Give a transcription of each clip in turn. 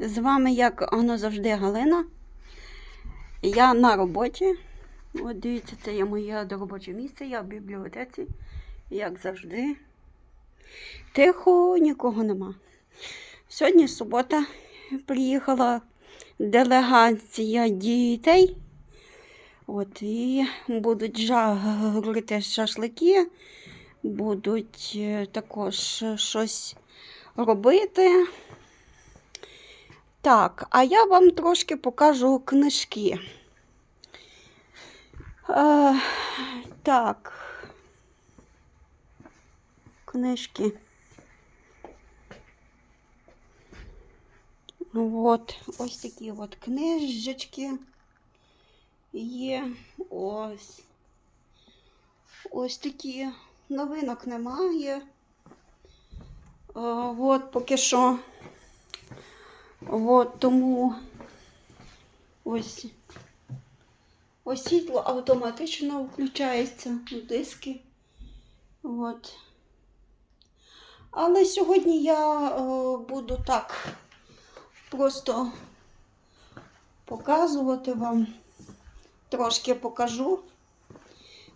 З вами, як воно завжди, Галина. Я на роботі. От дивіться, це є моє робоче місце, я в бібліотеці, як завжди. Тихо, нікого нема. Сьогодні субота. Приїхала делегація дітей. От, і будуть жарити шашлики, будуть е, також щось робити. Так, а я вам трошки покажу книжки. Е, так. Книжки. От, ось такі от книжечки є. Ось. Ось такі. Новинок немає. Е, от поки що. От тому ось. Ось світло автоматично включається, диски. От. Але сьогодні я е, буду так просто показувати вам. Трошки покажу.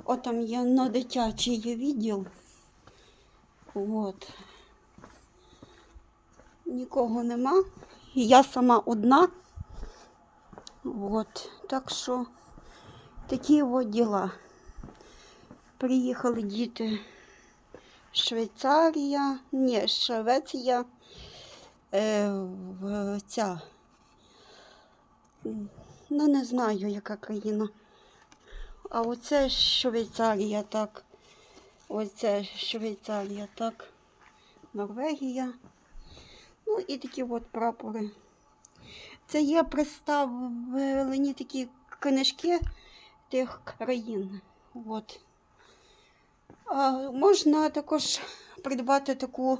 От там є на дитячий відділ. От. Нікого нема. Я сама одна. От. Так що такі от діла. Приїхали діти Швейцарія, ні, Швеція, е, ця, ну не знаю, яка країна. А оце Швейцарія, так. Оце Швейцарія, так. Норвегія. Ну і такі от прапори. Це є представлені такі книжки тих країн. От. А, можна також придбати таку,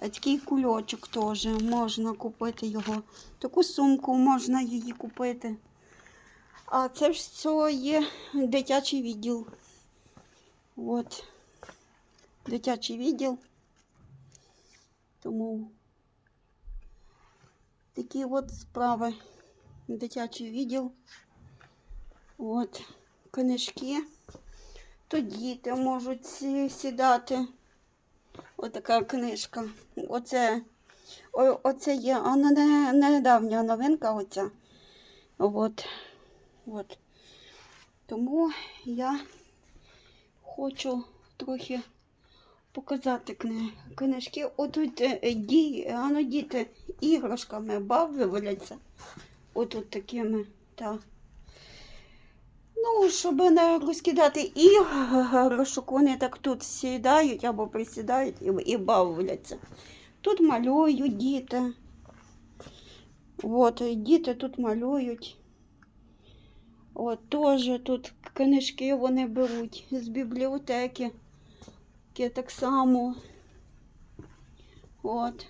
такий кульочок теж. Можна купити його. Таку сумку можна її купити. А це все є дитячий відділ. От. Дитячий відділ. Тому такі от справи. Дитячий відділ. От. Книжки. Тут діти можуть сі- сідати. Отака книжка. Оце, о, оце є а не, недавня новинка оця. От. От. Тому я хочу трохи показати кни, книжки. Отут е, ді, а ну, діти іграшками бавляться. Отут такими. Так. Ну, щоб не розкидати іграшок, вони так тут сідають або присідають і, і бавляться. Тут малюють діти. От, діти тут малюють. От, теж тут книжки вони беруть з бібліотеки. Таке так само. От.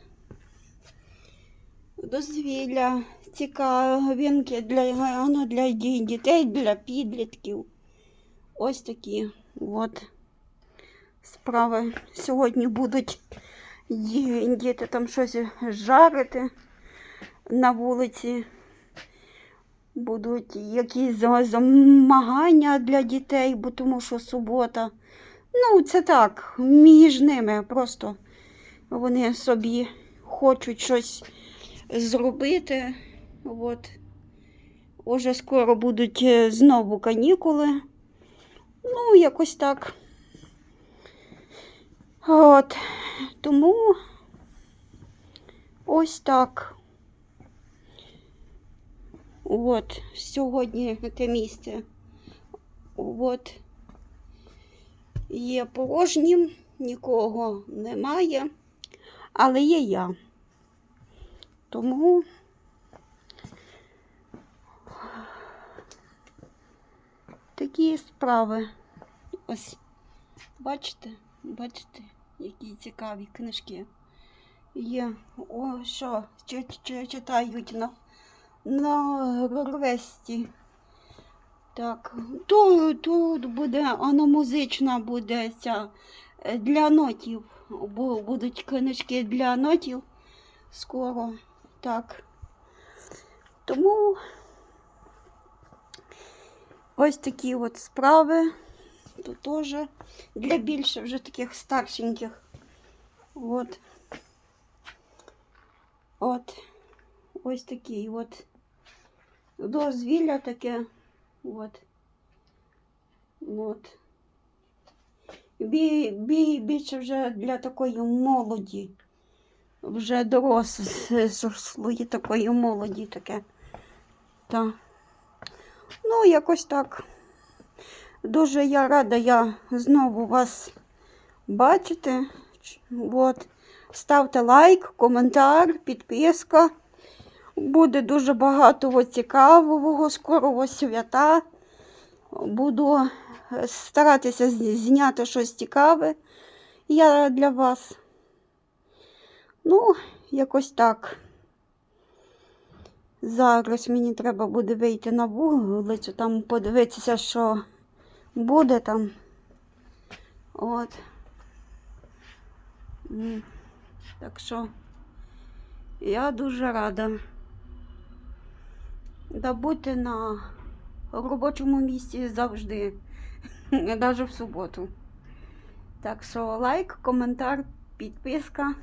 Дозвілля, цікавинки для, ну, для дітей, для підлітків. Ось такі от справи. Сьогодні будуть діти там щось жарити на вулиці. Будуть якісь змагання для дітей, бо тому що субота. Ну, це так, між ними просто вони собі хочуть щось зробити. От. Уже скоро будуть е, знову канікули. Ну, якось так. От. Тому ось так. От, сьогодні те місце. От. Є порожнім, нікого немає, але є я. Тому такі справи. Ось, бачите, бачите, які цікаві книжки. Є, о, що, чи- чи- читають на, на. Так, тут, тут буде, воно музична буде ця е, для нотів. Бу- Будуть книжки для нотів скоро. Так. Тому ось такі от справи. Тут теж для більше вже таких старшеньких. От. От. Ось такий от. Дозвілля таке. От. От. Бі, бі, більше вже для такої молоді. Вже дорослої такої молоді таке. Та. Ну, якось так. Дуже я рада я знову вас бачити. От. Ставте лайк, коментар, підписка. Буде дуже багато цікавого, скоро ось свята. Буду е, старатися зняти щось цікаве я для вас. Ну, якось так. Зараз мені треба буде вийти на вулицю, там подивитися, що буде там. От. Так що я дуже рада. Да бути на робочому місці завжди, навіть в суботу. Так що лайк, коментар, підписка.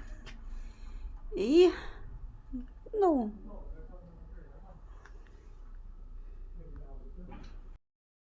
І, ну,